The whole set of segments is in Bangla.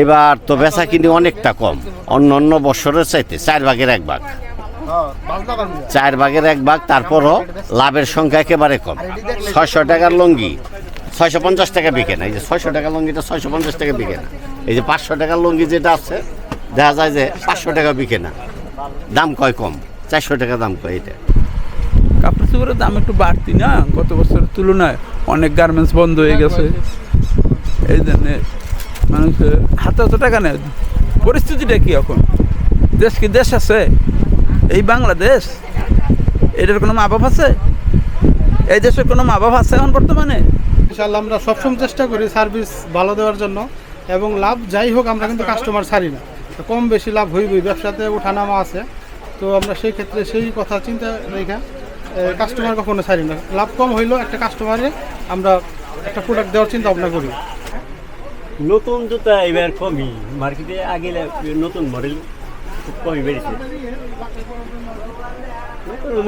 এবার তো বেচা কিনি অনেকটা কম। অন্য অন্য বছরের চাইতে চার ভাগের এক ভাগ। চার ভাগের এক ভাগ, তারপরও লাভের সংখ্যা একেবারে কম। ছয়শো টাকার লঙ্গি, ছয়শো পঞ্চাশ টাকা বিকে না। এই যে ছয়শো টাকার লঙ্গিটা ছয়শো পঞ্চাশ টাকা বিকে না। এই যে পাঁচশো টাকার লঙ্গি যেটা আছে, দেখা যায় যে পাঁচশো টাকা বিকে না। দাম কয় কম? চারশো টাকা দাম কয় এটা। কাপড় চোপড়ের দাম একটু বাড়তি না? গত বছরের তুলনায় অনেক গার্মেন্টস বন্ধ হয়ে গেছে। এই জন্য মানুষ হাতে অত টাকা নেই। পরিস্থিতিটা কি এখন? দেশ কি দেশ আছে? এই বাংলাদেশ? এটার কোনো মা বাপ আছে? এই দেশের কোনো মা বাপ আছে এখন বর্তমানে? ইনশাল্লাহ আমরা সবসময় চেষ্টা করি সার্ভিস ভালো দেওয়ার জন্য এবং লাভ যাই হোক, আমরা কিন্তু কাস্টমার ছাড়ি না। কম বেশি লাভ হইবই, ব্যবসাতে ওঠানামা আছে। তো আমরা সেই ক্ষেত্রে সেই কথা চিন্তা রেখে কাস্টমার কখনো ছাড়ি না। লাভ কম হইলেও একটা কাস্টমারে আমরা একটা প্রোডাক্ট দেওয়ার চিন্তা ভাবনা করি। নতুন জুতা এবার কমই মার্কেটে আগে নতুন মডেল খুব কমই বেড়েছে।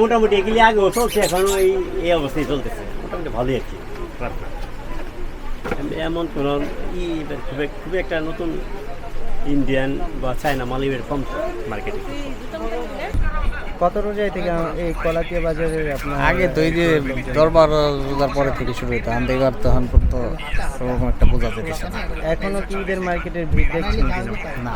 মোটামুটি এগুলি আগেও চলছে, এখন এই এই অবস্থায় চলতেছে। মোটামুটি ভালোই না। এমন কোনো ই খুব খুব একটা নতুন ইন্ডিয়ান বা চায়না মাল এবার কম মার্কেটে। কত রোজাই থেকে এই কলাতিয়া বাজারে আপনার আগে তো এই যে দরবার রোজার পরে থেকে শুরু হতো আন্দেগার তখন পর্যন্ত সেরকম একটা বোঝা যেতেছে না। এখনও কি ঈদের মার্কেটের ভিড় দেখছেন? না।